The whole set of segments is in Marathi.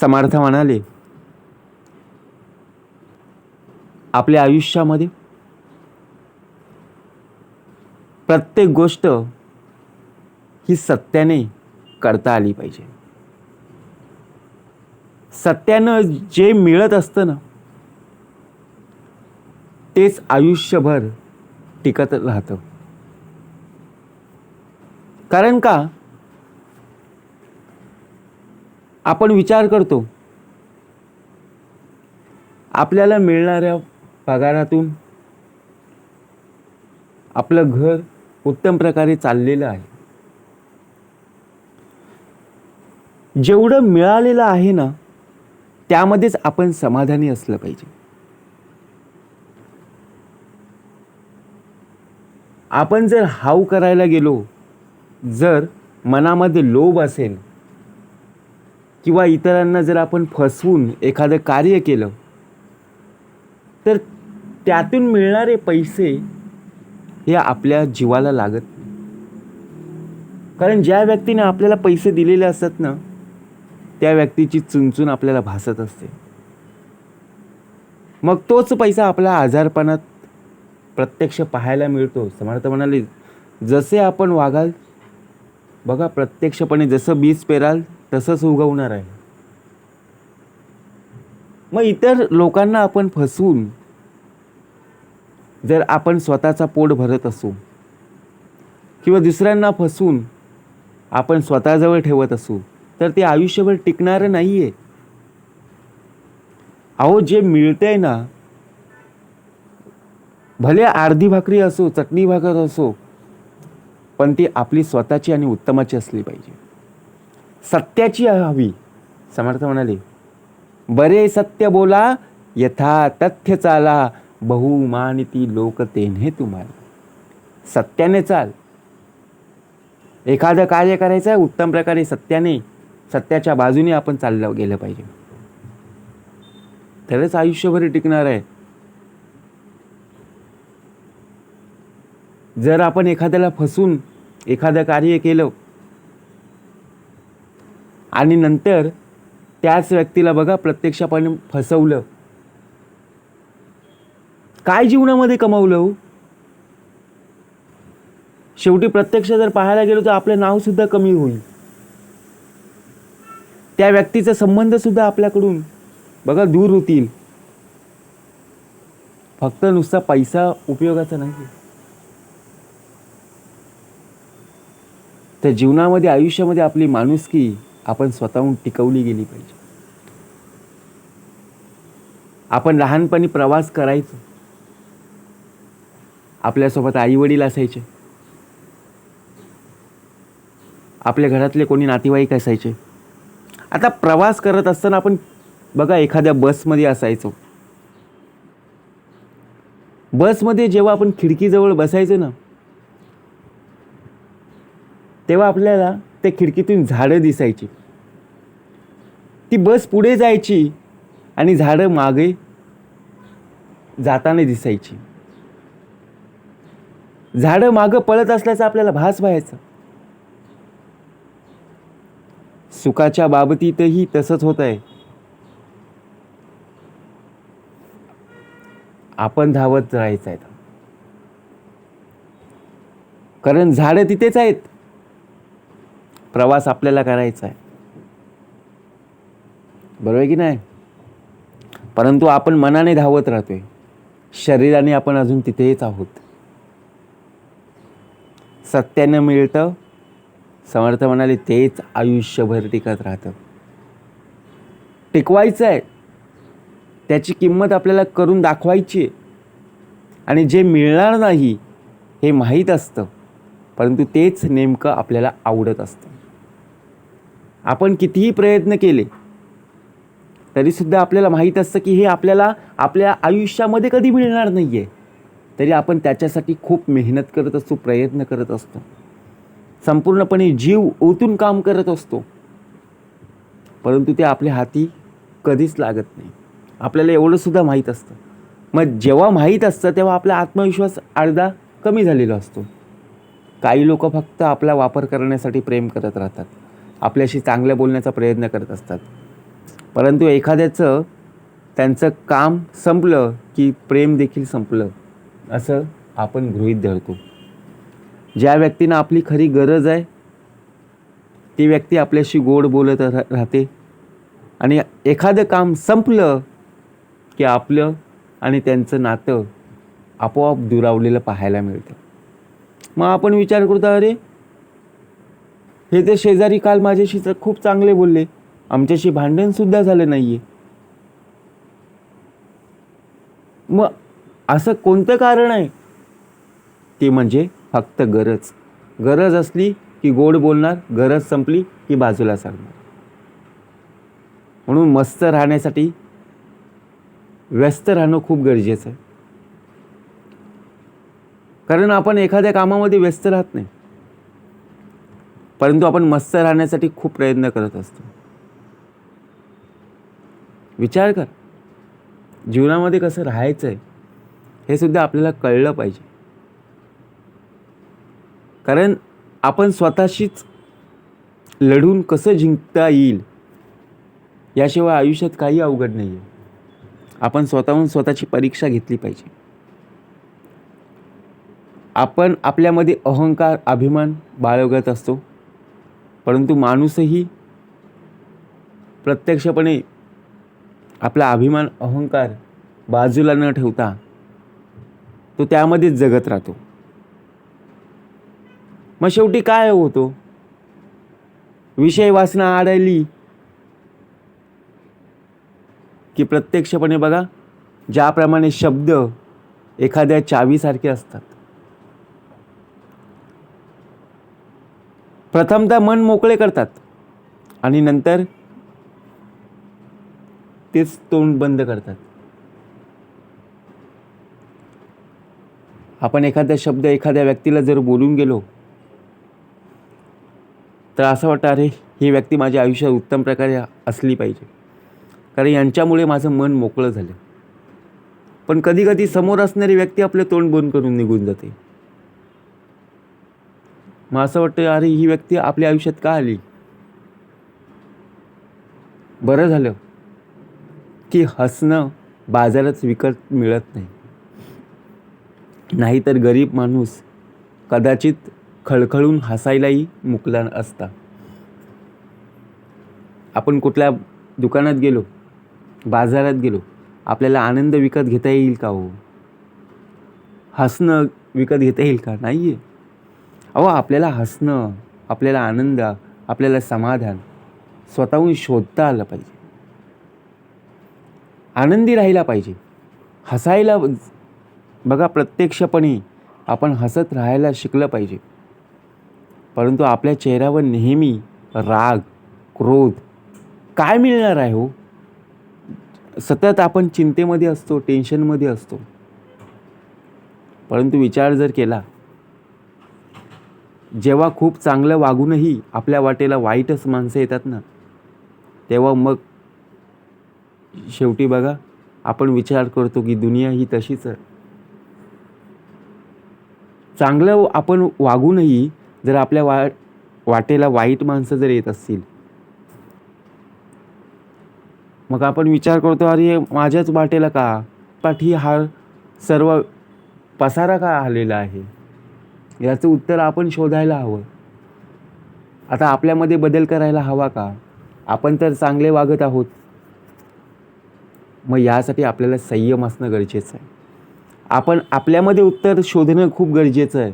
समर्थ म्हणाले आपल्या आयुष्यामध्ये प्रत्येक गोष्ट ही सत्याने करता आली पाहिजे. सत्यानं जे मिळत असतं ना तेच आयुष्यभर टिकत राहतं. कारण का? आपण विचार करतो. आपल्याला मिळणाऱ्या पगारातून आपलं घर उत्तम प्रकारे चाललेलं आहे. जेवढं मिळालेलं आहे ना त्यामध्येच आपण समाधानी असलं पाहिजे. आपण जर हाव करायला गेलो जर मनामध्ये लोभ असेल किंवा इतरांना जर आपण फसवून एखादं कार्य केलं तर त्यातून मिळणारे पैसे हे आपल्या जीवाला लागत कारण ज्या व्यक्तीने आपल्याला पैसे दिलेले असतात ना त्या व्यक्तीची चुनचुन आपल्याला भासत असते. मग तोच पैसा आपल्या आजारपणात प्रत्यक्ष पाहायला मिळतो. समर्थ म्हणाले जसे आपण वागाल बघा प्रत्यक्षपणे जसं बीज पेराल तसंच उगवणार आहे. मग इतर लोकांना आपण फसवून जर आपण स्वतःचा पोट भरत असू किंवा दुसऱ्यांना फसवून आपण स्वतःजवळ ठेवत असू तर ते आयुष्यभर टिकणारं नाही आहे अहो जे मिळतंय ना भले अर्धी भाकरी असो चटणी भाकर असो पण ती आपली स्वतःची आणि उत्तमाची असली पाहिजे. सत्याची हवी. समर्थ म्हणाले बरे सत्य बोला यथा तथ्य चाला बहुमानिती लोक तेने तुम्हाला. सत्याने चाल. एखादं कार्य करायचं आहे उत्तम प्रकारे सत्याने सत्याच्या बाजूने आपण चाललं गेलं पाहिजे. तरच आयुष्यभर टिकणार आहे. जर आपण एखाद्याला फसून एखादं कार्य केलं आणि नंतर त्याच व्यक्तीला बघा प्रत्यक्षपणे फसवलं. काय जीवनामध्ये कमावलं हो? शेवटी प्रत्यक्ष जर पाहायला गेलो तर आपलं नाव सुद्धा कमी होईल. त्या व्यक्तीचा संबंध सुद्धा आपल्याकडून बघा दूर होतील. फक्त नुसता पैसा उपयोगाचा नाही तर जीवनामध्ये आयुष्यामध्ये आपली माणुसकी आपण स्वतःहून टिकवली गेली पाहिजे. आपण लहानपणी प्रवास करायचो. आपल्यासोबत आई वडील असायचे. आपल्या घरातले कोणी नातेवाईक असायचे. आता प्रवास करत असताना आपण बघा एखाद्या बसमध्ये असायचो. बसमध्ये जेव्हा आपण खिडकीजवळ बसायचो ना तेव्हा आपल्याला त्या खिडकीतून झाडं दिसायची. ती बस पुढे जायची आणि झाडं मागे जाताना दिसायची. झाडं मागं पळत असल्याचा आपल्याला भास व्हायचा. सुखाच्या बाबतीतही तसंच होत आहे. आपण धावत राहायचं आहे. कारण झाडं तिथेच आहेत. प्रवास आपल्याला करायचा आहे. बरोबर आहे की नाही? परंतु आपण मनाने धावत राहतोय. शरीराने आपण अजून तिथेच आहोत. सत्यानं मिळतं समर्थ म्हणाले तेच आयुष्यभर टिकत राहतं. टिकवायचं आहे. त्याची किंमत आपल्याला करून दाखवायची आहे. आणि जे मिळणार नाही हे माहीत असतं. परंतु तेच नेमकं आपल्याला आवडत असतं. आपण कितीही प्रयत्न केले तरीसुद्धा आपल्याला माहीत असतं की हे आपल्याला आपल्या आयुष्यामध्ये कधी मिळणार नाही आहे तरी आपण त्याच्यासाठी खूप मेहनत करत असतो प्रयत्न करत असतो. संपूर्णपणे जीव ओतून काम करत असतो. परंतु ते आपल्या हाती कधीच लागत नाही. आपल्याला एवढंसुद्धा माहीत असतं. मग जेव्हा माहीत असतं तेव्हा आपला आत्मविश्वास अर्धा कमी झालेला असतो. काही लोक फक्त आपला वापर करण्यासाठी प्रेम करत राहतात. आपल्याशी चांगलं बोलण्याचा प्रयत्न करत असतात. परंतु एखाद्याचं त्यांचं काम संपलं की प्रेम देखील संपलं असं आपण गृहीत धरतो. ज्या व्यक्तींना आपली खरी गरज आहे ती व्यक्ती आपल्याशी गोड बोलत रा राहते. आणि एखादं काम संपलं की आपलं आणि त्यांचं नातं आपोआप दुरावलेलं पाहायला मिळतं. मग आपण विचार करतो अरे हे तर शेजारी काल माझ्याशी तर खूप चांगले बोलले. आमच्याशी भांडणसुद्धा झालं नाही आहे मग असं कोणतं कारण आहे? ते म्हणजे फक्त गरज. गरज असली की गोड बोलणार गरज संपली की बाजूला सांगणार. म्हणून मस्त राहण्यासाठी व्यस्त राहणं खूप गरजेचं आहे. कारण आपण एखाद्या कामामध्ये व्यस्त राहत नाही. परंतु आपण मस्त राहण्यासाठी खूप प्रयत्न करत असतो. विचार कर. जीवनामध्ये कसं राहायचं आहे हे सुद्धा आपल्याला कळलं पाहिजे. कारण आपण स्वतःशीच लढून कसं जिंकता येईल याशिवाय आयुष्यात काही अवघड नाही आहे आपण स्वतःहून स्वतःची परीक्षा घेतली पाहिजे. आपण आपल्यामध्ये अहंकार अभिमान बाळगत असतो. परंतु माणूसही प्रत्यक्षपणे आपला अभिमान अहंकार बाजूला न ठेवता तो त्यामध्येच जगत राहतो. मग शेवटी काय होतो? विषय वासना आढळली की प्रत्यक्षपणे बघा ज्याप्रमाणे शब्द एखाद्या चावीसारखे असतात. प्रथमतः मन मोकळे करतात. आणि नंतर तेच तोंड बंद करतात. आपण एखादा शब्द एखाद्या व्यक्तीला जर बोलून गेलो तर असं वाटतं अरे ही व्यक्ती माझ्या आयुष्यात उत्तम प्रकारे असली पाहिजे. कारण यांच्यामुळे माझं मन मोकळं झालं. पण कधीकधी समोर असणारी व्यक्ती आपलं तोंड बंद करून निघून जाते. मग असं वाटतं अरे ही व्यक्ती आपल्या आयुष्यात का आली? बरं झालं की हसणं बाजारात विकत मिळत नाही. नाहीतर गरीब माणूस कदाचित खळखळून हसायलाही मुकला असता. आपण कुठल्या दुकानात गेलो बाजारात गेलो आपल्याला आनंद विकत घेता येईल का हो? हसणं विकत घेता येईल का? नाही आहे अहो आपल्याला हसणं आपल्याला आनंद आपल्याला समाधान स्वतःहून शोधता आलं पाहिजे. आनंदी राहिला पाहिजे. हसायला बघा प्रत्यक्षपणे आपण हसत राहायला शिकलं पाहिजे. परंतु आपल्या चेहऱ्यावर नेहमी राग क्रोध काय मिळणार आहे हो? सतत आपण चिंतेमध्ये असतो टेन्शनमध्ये असतो. परंतु विचार जर केला जेव्हा खूप चांगलं वागूनही आपल्या वाटेला वाईटच माणसं येतात ना तेव्हा मग शेवटी बघा आपण विचार करतो की दुनिया ही तशीच आहे. चांगलं आपण वागूनही जर आपल्या वा वाटेला वाईट माणसं जर येत असतील मग आपण विचार करतो अरे माझ्याच वाटेला का? पाठी हा सर्व पसारा का आलेला आहे? याचं उत्तर आपण शोधायला हवं. आता आपल्यामध्ये बदल करायला हवा का? आपण तर चांगले वागत आहोत. मग यासाठी आपल्याला संयम असणं गरजेचं आहे. आपण आपल्यामध्ये उत्तर शोधणं खूप गरजेचं आहे.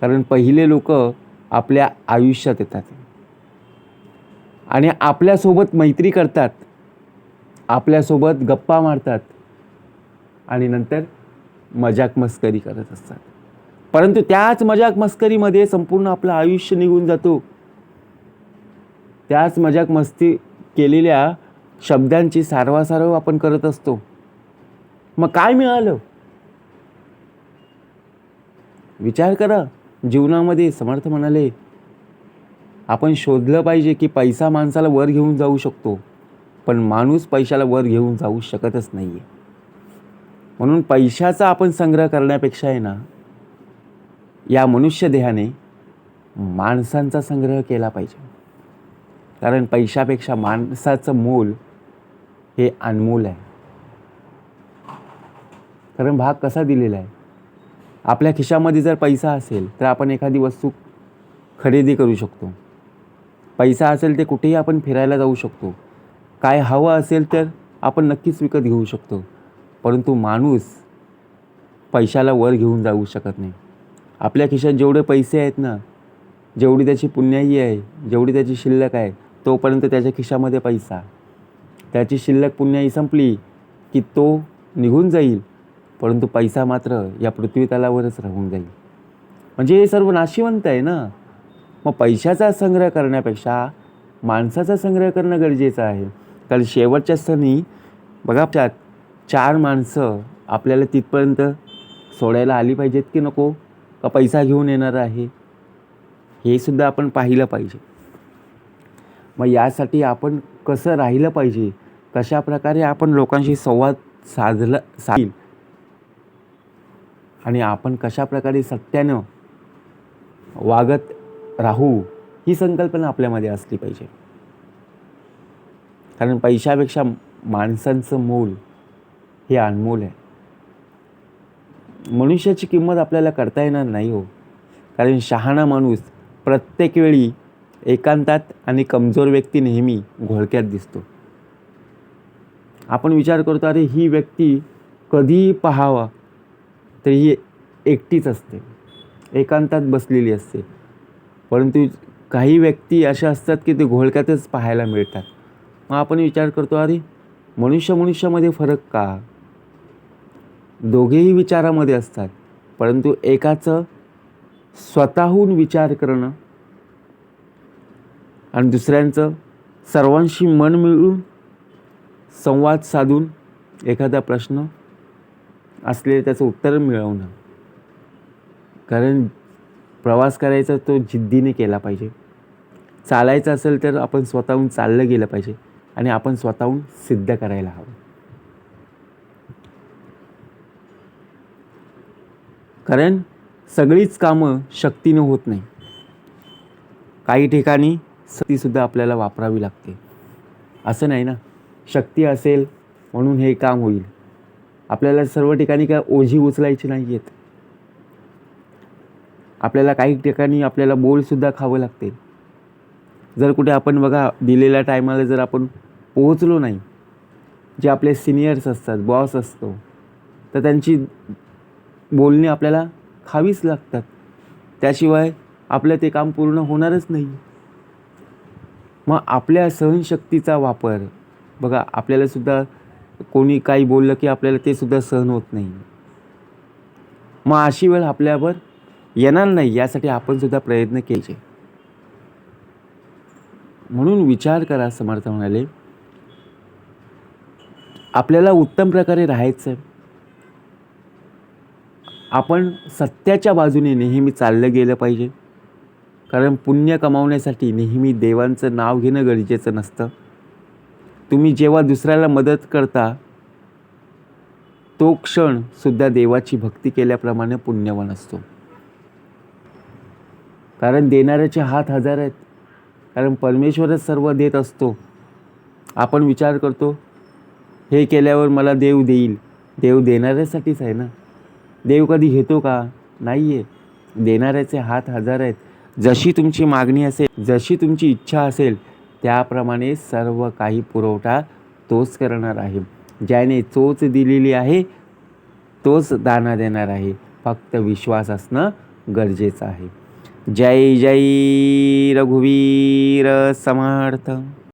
कारण पहिले लोक आपल्या आयुष्यात येतात. आणि आपल्यासोबत मैत्री करतात. आपल्यासोबत गप्पा मारतात. आणि नंतर मजाक मस्करी करत असतात. परंतु त्याच मजाक मस्करीमध्ये संपूर्ण आपलं आयुष्य निघून जातो. त्याच मजाक मस्ती केलेल्या शब्दांची सारवासारव आपण करत असतो. मग काय मिळालं? विचार करा जीवनामध्ये समर्थ म्हणाले आपण शोधलं पाहिजे की पैसा माणसाला वर घेऊन जाऊ शकतो पण माणूस पैशाला वर घेऊन जाऊ शकतच नाही आहे म्हणून पैशाचा आपण संग्रह करण्यापेक्षा आहे ना या मनुष्य देहाने माणसांचा संग्रह केला पाहिजे. कारण पैशापेक्षा माणसाचं मोल हे अनमोल आहे. कारण भाग कसा दिलेला आहे? आपल्या खिशामध्ये जर पैसा असेल तर आपण एखादी वस्तू खरेदी करू शकतो. पैसा असेल ते कुठेही आपण फिरायला जाऊ शकतो. काय हवं असेल तर आपण नक्कीच विकत घेऊ शकतो. परंतु माणूस पैशाला वर घेऊन जाऊ शकत नाही. आपल्या खिशात जेवढे पैसे आहेत ना जेवढी त्याची पुण्याई आहे जेवढी त्याची शिल्लक आहे तोपर्यंत त्याच्या खिशामध्ये पैसा. त्याची शिल्लक पुण्याई संपली की तो निघून जाईल परंतु पैसा मात्र या पृथ्वीतलावरच राहून जाईल. म्हणजे हे सर्व नाशिवंत आहे ना? मग पैशाचा संग्रह करण्यापेक्षा माणसाचा संग्रह करणं गरजेचं आहे. कारण शेवटच्या सणी बघा त्यात चार माणसं आपल्याला तिथपर्यंत सोडायला आली पाहिजेत की नको? का पैसा घेऊन येणार आहे? हे सुद्धा आपण पाहिलं पाहिजे. मग यासाठी आपण कसं राहिलं पाहिजे? कशा प्रकारे आपण लोकांशी संवाद साधला साधील? आणि आपण कशा प्रकारे सत्यानं वागत राहू? ही संकल्पना आपल्यामध्ये असली पाहिजे. कारण पैशापेक्षा माणसांचं मोल हे अनमोल आहे. मनुष्याची किंमत आपल्याला करता येणार नाही हो. कारण शहाणा माणूस प्रत्येक वेळी एकांतात आणि कमजोर व्यक्ती नेहमी घोळक्यात दिसतो. आपण विचार करतो अरे ही व्यक्ती कधीही पाहावा तर ही एकटीच असते एकांतात बसलेली असते. परंतु काही व्यक्ती अशा असतात की ते घोळक्यातच पाहायला मिळतात. मग आपण विचार करतो अरे मनुष्य मनुष्यामध्ये फरक का? दोघेही विचारामध्ये असतात. परंतु एकाचं स्वतःहून विचार करणं आणि दुसऱ्यांचं सर्वांशी मन मिळून संवाद साधून एखादा प्रश्न असलेले त्याचं उत्तर मिळवणं. कारण प्रवास करायचा तो जिद्दीने केला पाहिजे. चालायचं असेल तर आपण स्वतःहून चाललं गेलं पाहिजे आणि आपण स्वतःहून सिद्ध करायला हवं. कारण सगळीच कामं शक्तीनं होत नाही. काही ठिकाणी शक्तीसुद्धा आपल्याला वापरावी लागते. असं नाही ना? शक्ती असेल म्हणून हे काम होईल. आपल्याला सर्व ठिकाणी काय ओझी उचलायची नाही आहेत आपल्याला काही ठिकाणी आपल्याला बोलसुद्धा खावं लागते. जर कुठे आपण बघा दिलेल्या टायमाला जर आपण पोहोचलो नाही जे आपले सिनियर्स असतात बॉस असतो तर त्यांची बोलणे आपल्याला खावीच लागतात. त्याशिवाय आपलं ते काम पूर्ण होणारच नाही. मग आपल्या सहनशक्तीचा वापर बघा आपल्यालासुद्धा कोणी काही बोललं की आपल्याला ते सुद्धा सहन होत नाही. मग अशी वेळ आपल्यावर येणार नाही यासाठी आपणसुद्धा प्रयत्न केले. म्हणून विचार करा समर्थ म्हणाले. आपल्याला उत्तम प्रकारे राहायचं आहे आपण सत्याच्या बाजूने नेहमी चाललं गेलं पाहिजे. कारण पुण्य कमावण्यासाठी नेहमी देवांचं नाव घेणं गरजेचं नसतं. तुम्ही जेव्हा दुसऱ्याला मदत करता तो क्षण सुद्धा देवाची भक्ती केल्याप्रमाणे पुण्यवान असतो. कारण देणाऱ्याचे हात हजार आहेत. कारण परमेश्वरच सर्व देत असतो. आपण विचार करतो हे केल्यावर मला देव देईल. देव देणाऱ्यासाठीच आहे ना? देव कधी घेतो का? नाही आहे देणाऱ्याचे हात हजार आहेत. जशी तुमची मागणी असेल जशी तुमची इच्छा असेल त्याप्रमाणे सर्व काही पुरवठा तोच करणार आहे. ज्याने चोच दिलेली आहे तोच दाना देणार आहे. फक्त विश्वास असणं गरजेचं आहे. जय जय रघुवीर समर्थ.